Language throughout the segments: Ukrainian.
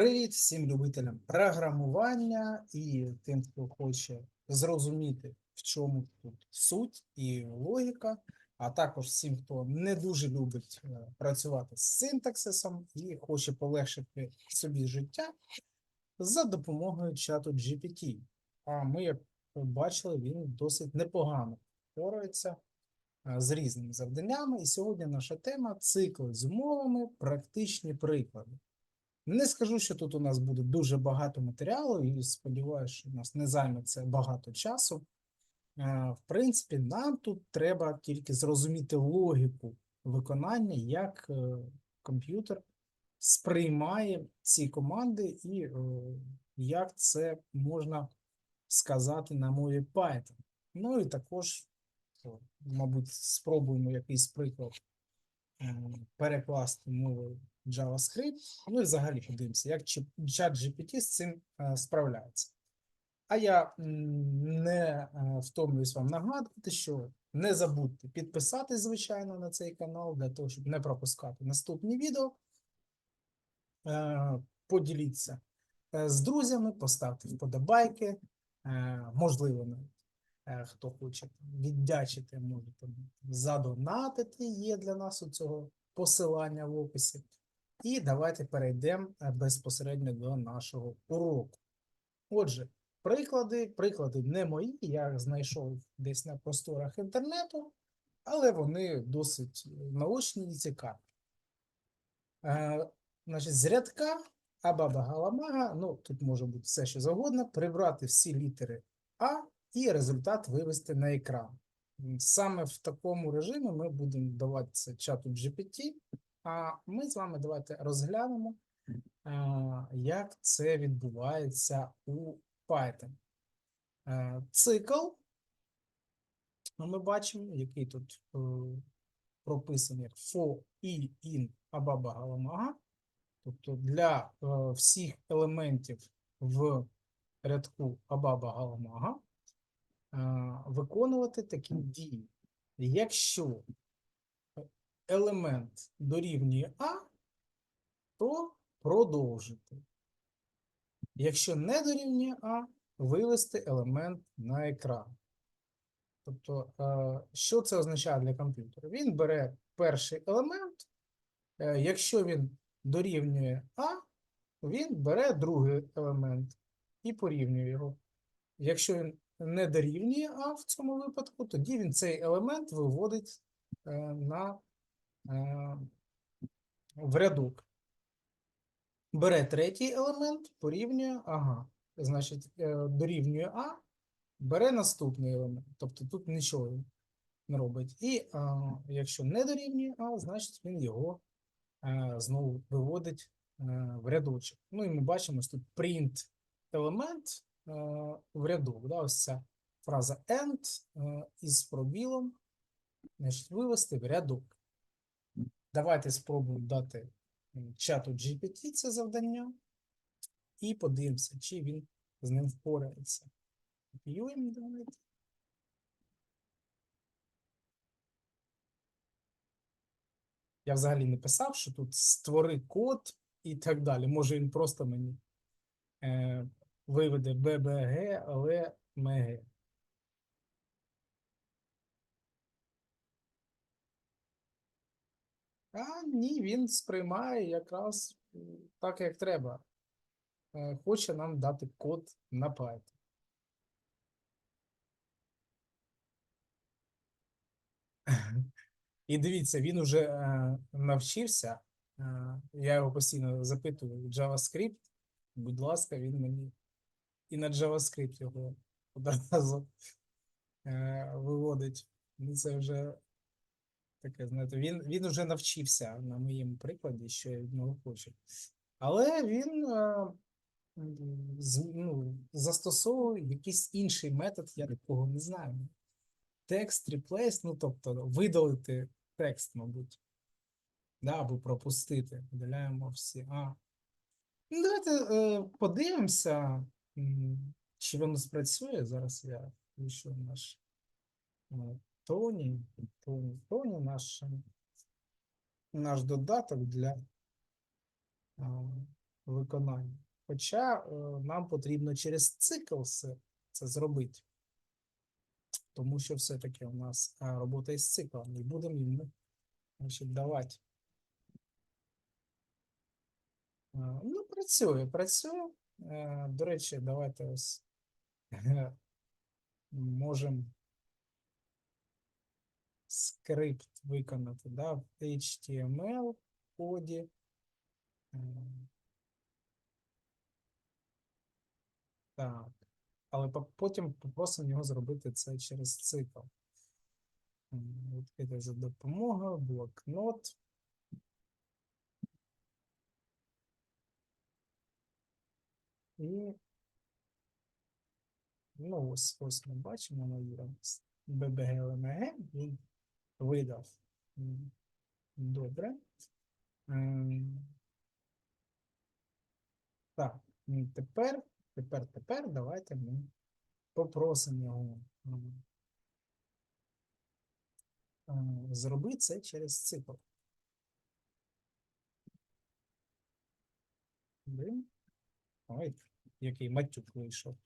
Привіт всім любителям програмування і тим, хто хоче зрозуміти, в чому тут суть і логіка, а також всім, хто не дуже любить е, працювати з синтаксисом і хоче полегшити собі життя за допомогою чату GPT. А ми, як бачили, він досить непогано впорається е, з різними завданнями. І сьогодні наша тема цикли з умовами, практичні приклади. Не скажу, що тут у нас буде дуже багато матеріалу, і сподіваюся, що у нас не займе це багато часу. Е, В принципі, нам тут треба тільки зрозуміти логіку виконання, як е, комп'ютер сприймає ці команди і е, як це можна сказати на мові Python. Ну і також, мабуть, спробуємо якийсь приклад перекласти мовою JavaScript. Ну і взагалі подивимося, як чат GPT з цим е, справляється. А я не е, втомлююсь вам нагадувати, що не забудьте підписатись, звичайно, на цей канал для того, щоб не пропускати наступні відео. Е, Поділіться з друзями, поставте вподобайки, можливо, навіть хто хоче віддячити, можете задонатити. Є для нас у цього посилання в описі. І давайте перейдемо е, безпосередньо до нашого уроку. Отже, приклади, приклади не мої, я знайшов десь на просторах інтернету, але вони досить наочні і цікаві. Е, значить, з рядка Абаба Галамага, ну тут може бути все, що завгодно, прибрати всі літери А і результат вивести на екран. Саме в такому режимі ми будемо давати це чату GPT, а ми з вами давайте розглянемо, е, як це відбувається у Python. Е, Цикл, ну, ми бачимо, який тут е, прописаний як for, i, in, абаба галамага. Тобто для всіх елементів в рядку абаба галамага виконувати такі дії. Якщо елемент дорівнює А, то продовжити. Якщо не дорівнює А, вивести елемент на екран. Тобто, е, що це означає для комп'ютера? Він бере перший елемент, е, якщо він дорівнює А, він бере другий елемент і порівнює його. Якщо він не дорівнює А в цьому випадку, тоді він цей елемент виводить е, на в рядок. Бере третій елемент, порівнює, ага, значить, е, дорівнює А, бере наступний елемент. Тобто тут нічого не робить. І е, якщо не дорівнює А, значить він його е, знову виводить е, в рядочок. Ну і ми бачимо, що тут print елемент е, в рядок. Да? Ось ця фраза end е, із пробілом, значить, вивести в рядок. Давайте спробуємо дати чату GPT це завдання і подивимося, чи він з ним впорається. Копіюємо, давайте. Я взагалі не писав, що тут створи код і так далі. Може він просто мені е, виведе ББГ, але МГ. А ні, він сприймає якраз так, як треба. Е, Хоче нам дати код на Python. І дивіться, він уже е, навчився. Е, я його постійно запитую JavaScript. Будь ласка, він мені і на JavaScript його одразу е, виводить. Ну, це вже таке, знаєте, він, він вже навчився на моєму прикладі, що я від нього хочу. Але він е, ну, застосовує якийсь інший метод, я такого не знаю. Текст replace, ну тобто видалити текст, мабуть. Да, або пропустити. Видаляємо всі. А. Ну, давайте е, подивимося, чи воно спрацює. Зараз я включу наш е, Тоні. Тоні, Тоні наш, наш додаток для е, виконання. Хоча е, нам потрібно через цикл це, це зробити. Тому що все-таки у нас е, робота із циклом, і будемо йому значить, давати. Е, Ну, працює, працює. До речі, давайте ось можемо скрипт виконати да, в HTML коді. Так. Але потім попросимо його зробити це через цикл. Відкрити за допомогою, блокнот. І ну, ось, ось ми бачимо на ББГЛМГ, він видав. Добре. Ем, Так, м, тепер, тепер, тепер давайте ми попросимо його е, зробити це через цикл. Ой, який матюк вийшов.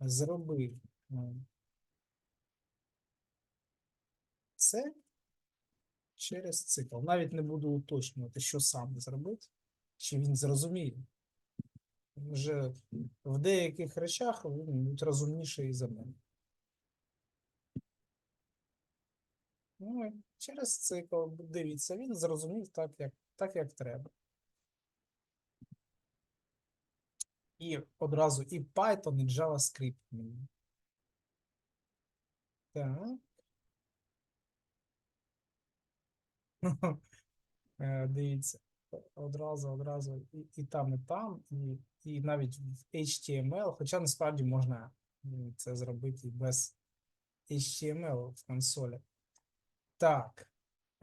Зроби це через цикл. Навіть не буду уточнювати, що саме зробити, чи він зрозуміє. Вже в деяких речах він мабуть, розумніший за мене. Ну, через цикл, дивіться, він зрозумів так, як, так, як треба. І одразу і Python, і JavaScript. Так. Е, Дивіться, одразу, одразу і, і там, і там, і, і навіть в HTML, хоча насправді можна це зробити без HTML в консолі. Так,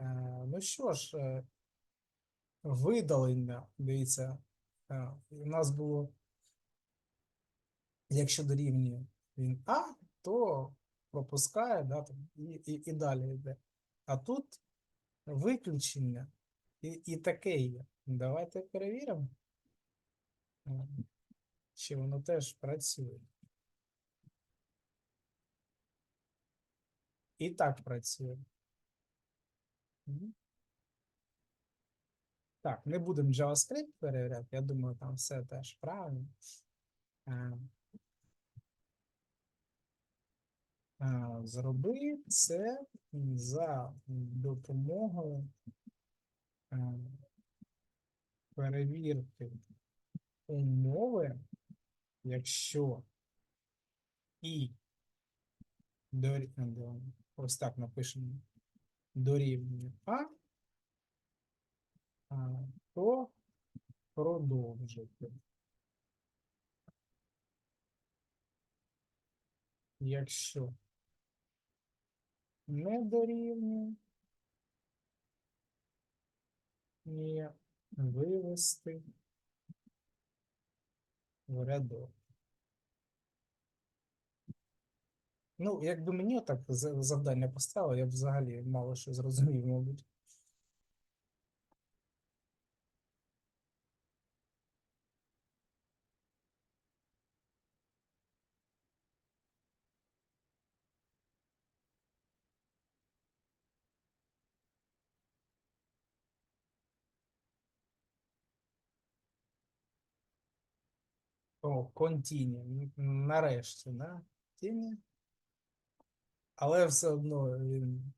е, ну що ж, е, видалення, дивіться, у нас було, якщо дорівнює він А, то пропускає, да, і, і, і далі йде. А тут виключення і, і таке є. Давайте перевіримо, чи воно теж працює. І так працює. Так, не будемо JavaScript перевіряти, я думаю, там все теж правильно. Е, е, Зроби це за допомогою е, перевірки умови, якщо і дорі... е, ось так напишемо дорівнює а, то продовжити. Якщо не дорівнює, і вивести в рядок. Ну, якби мені так завдання поставили, я б взагалі мало що зрозумів, мабуть. О, н- нарешті, да? Continue. Але все одно він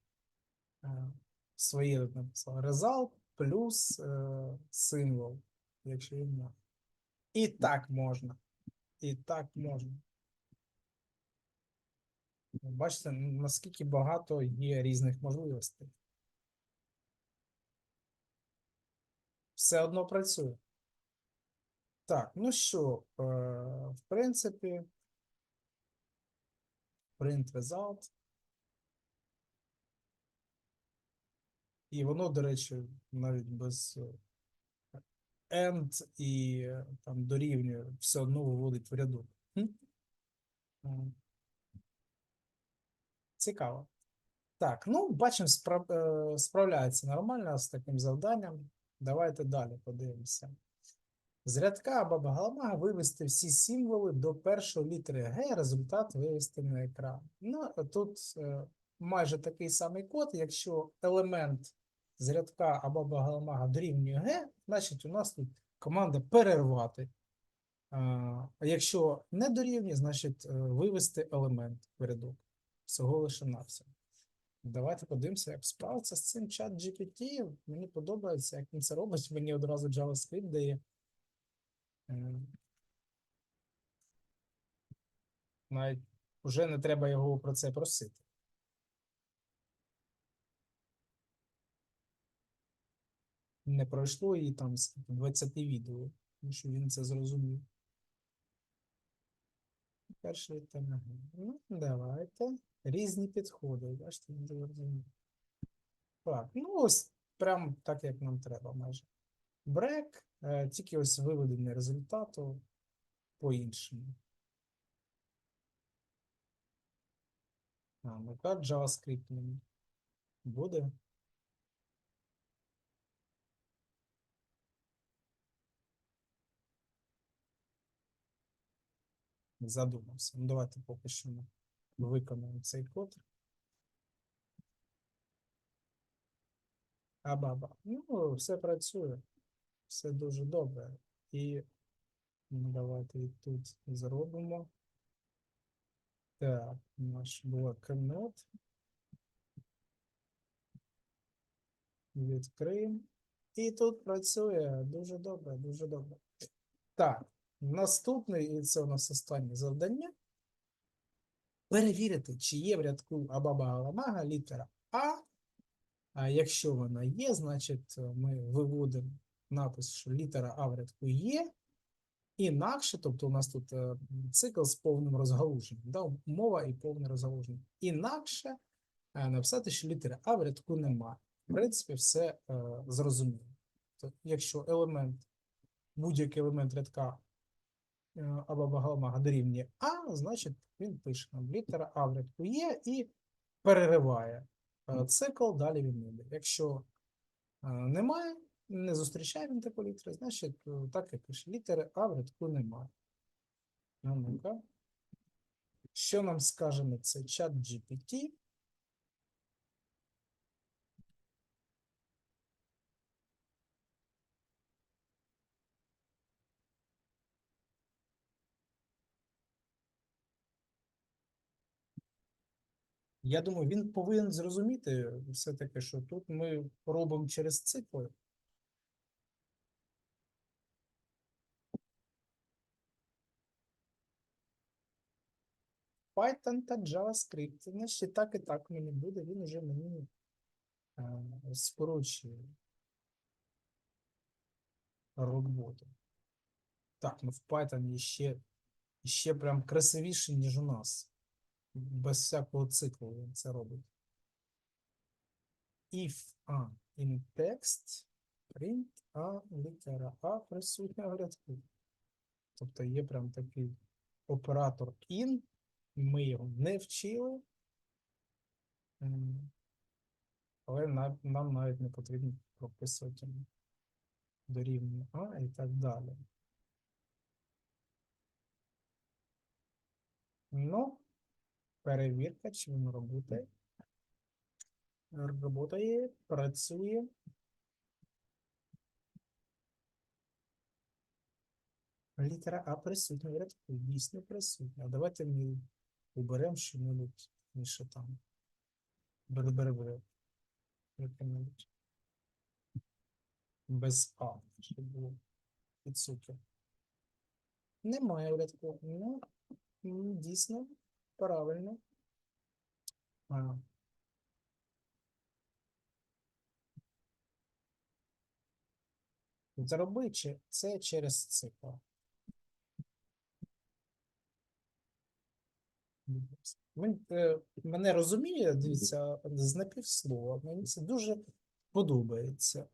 е, своє тут написав. Result плюс е, символ, якщо він. І так можна. І так можна. Бачите, наскільки багато є різних можливостей. Все одно працює. Так, ну що, е, в принципі, print result. І воно, до речі, навіть без е, end і е, там дорівнює все одно виводить в рядок. Цікаво. Так, ну, бачимо, спра- е, справляється нормально з таким завданням. Давайте далі подивимося. З рядка баба-галамага вивести всі символи до першої літери Г, результат вивести на екран. Ну, тут е, майже такий самий код. Якщо елемент з рядка або багаламага дорівнює Г, значить у нас тут команда перервати. А якщо не дорівнює, значить е, вивести елемент в рядок. Всього лише на все. Давайте подивимося, як справиться з цим чат GPT. Мені подобається, як він це робить. Мені одразу JavaScript дає. Навіть вже не треба його про це просити. Не пройшло і там скільки, 20 відео, тому що він це зрозумів. Перший тема. Ну, давайте. Різні підходи. Бачите, він зрозумів. Так, ну ось прям так, як нам треба майже. Брек, тільки ось виведення результату по-іншому. А, так, JavaScript буде. Задумався. Ну, давайте поки що ми виконаємо цей код. Абаба. Ну, все працює. Все дуже добре. І ну, давайте і тут зробимо. Так, наш блокнот. Відкриємо. І тут працює дуже добре, дуже добре. Так, наступний, і це у нас останнє завдання. Перевірити, чи є в рядку Абаба-Галамага літера А. А якщо вона є, значить е, ми виводимо напис, що літера А в рядку є. Інакше, тобто у нас тут е, цикл з повним розгалуженням, да, мова і повне розгалуження. Інакше е, написати, що літери А в рядку немає. В принципі, все е, зрозуміло. Тобто, якщо елемент, будь-який елемент рядка е, або багалмага дорівнює А, значить він пише нам літера А в рядку є і перериває е, цикл, далі він не йде. Якщо е, немає, не зустрічає він таку літеру, значить е, так і пише. Літери А в рядку немає. Ну, ну-ка. Що нам скаже на це чат GPT? Я думаю, він повинен зрозуміти все-таки, що тут ми робимо через цикли. Python та JavaScript. Значить, так і так мені буде, він уже мені е, скорочує роботу. Так, ну в Python ще, ще прям красивіше, ніж у нас. Без всякого циклу він це робить. If A in text, print A, літера А присутня в рядку. Тобто є прям такий оператор in, ми його не вчили. Але нам, навіть не потрібно прописувати дорівнює А і так далі. Ну, перевірка, чи воно роботає. Работає, працює. Літера А присутня в рядку, дійсно присутня. Давайте ми уберемо що-небудь, що там. Бери-бери-бери. Яке-небудь. Без А, щоб було відсутнє. Немає в рядку. Ну, дійсно, правильно. А. Зробити це через цикл. Він е, мене розуміє, дивіться, з напівслова. Мені це дуже подобається.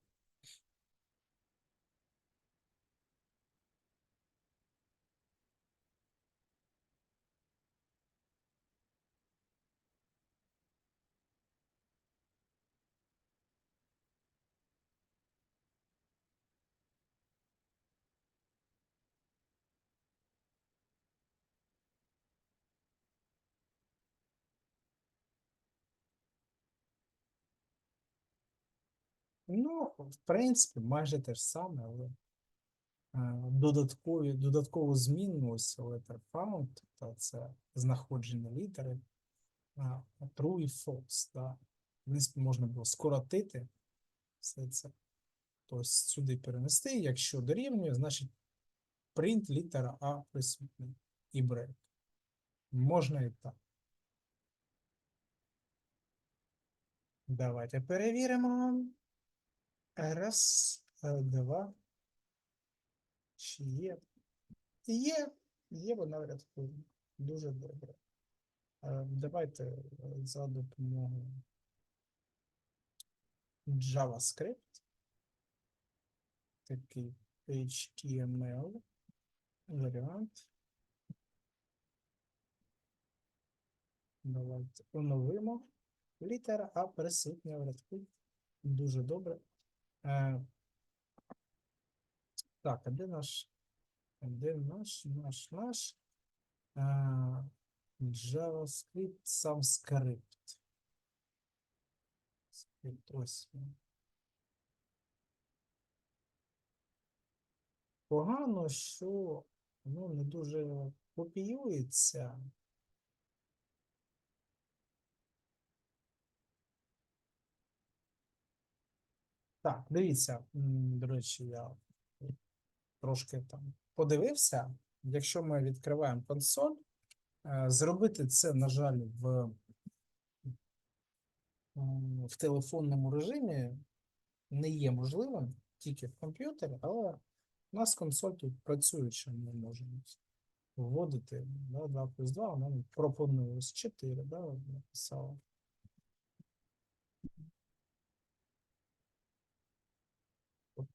Ну, в принципі, майже те ж саме, але е, додаткові, додаткову змінну ось letter found, та це знаходження літери, true і false. Да. В принципі, можна було скоротити все це. Тобто сюди перенести, якщо дорівнює, значить print літера А присутня і break. Можна і так. Давайте перевіримо. Раз, два. Чи є? Є, є вона рядку. Дуже добре. Давайте е, за допомогою JavaScript. Такий HTML варіант. Давайте оновимо. Літера А присутня в рядку. Дуже добре. Е, так, а де наш? Де наш, наш, наш? Е, JavaScript, сам скрипт. Скрипт, ось. Погано, що ну, не дуже копіюється. Так, дивіться, до речі, я трошки там подивився. Якщо ми відкриваємо консоль, е, зробити це, на жаль, в, в телефонному режимі не є можливим тільки в комп'ютері, але у нас консоль тут працює, що ми можемо вводити да, 2 плюс 2, нам пропонує ось 4, да, написала.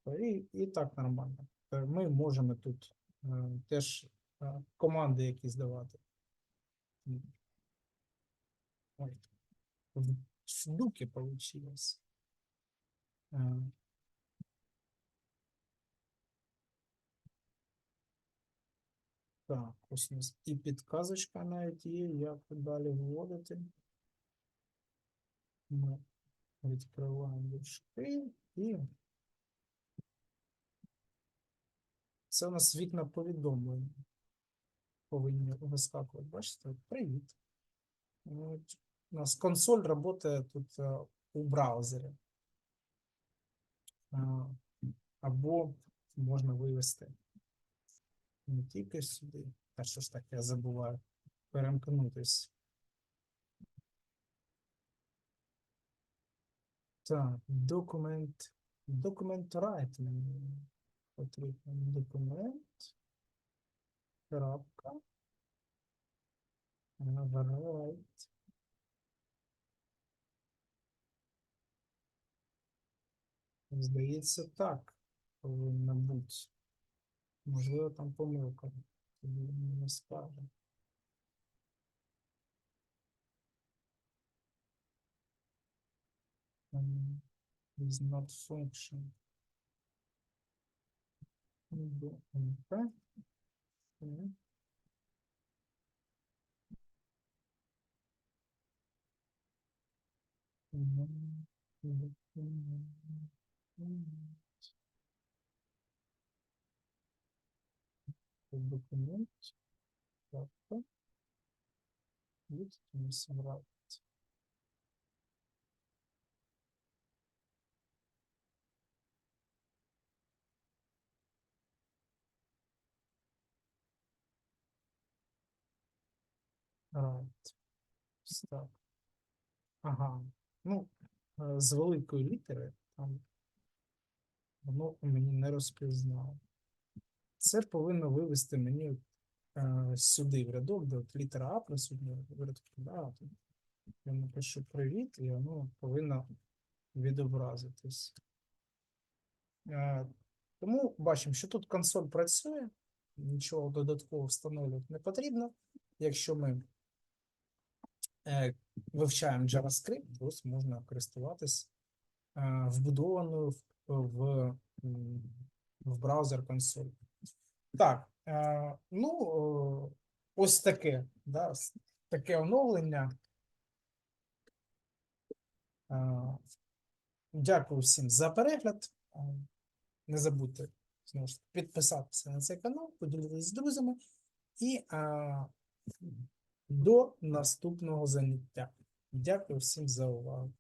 І, і так нормально. Е, Ми можемо тут е, теж е, команди якісь давати. Ой, в получилось. Е, Так, ось у нас і підказочка навіть є, як далі вводити. Ми відкриваємо дужки і це у нас вікна повідомлень повинні вискакувати. Бачите? Привіт. У нас консоль працює тут е, у браузері. А, Або можна вивести не тільки сюди. Та що ж таке, я забуваю перемкнутись. Так, документ. Документ мені потрібен документ. Крапка. Write. Здається, так повинно бути. Можливо, там помилка. Він не скаже. Is not function. До МП. Документ. Документ. Крапка. Від так. Ага. Ну, е, з великої літери там воно мені не розпізнало. Це повинно вивести мені е, сюди в рядок, де от літера А присутня в рядку. Да, я напишу привіт, і воно повинно відобразитись. Е, тому бачимо, що тут консоль працює, нічого додатково встановлювати не потрібно. Якщо ми вивчаємо JavaScript, ось можна користуватись е, вбудованою в, в, браузер консоль. Так, е, ну ось таке, да, таке оновлення. Е, Дякую всім за перегляд. Не забудьте знову ж підписатися на цей канал, поділитися з друзями і до наступного заняття. Дякую всім за увагу.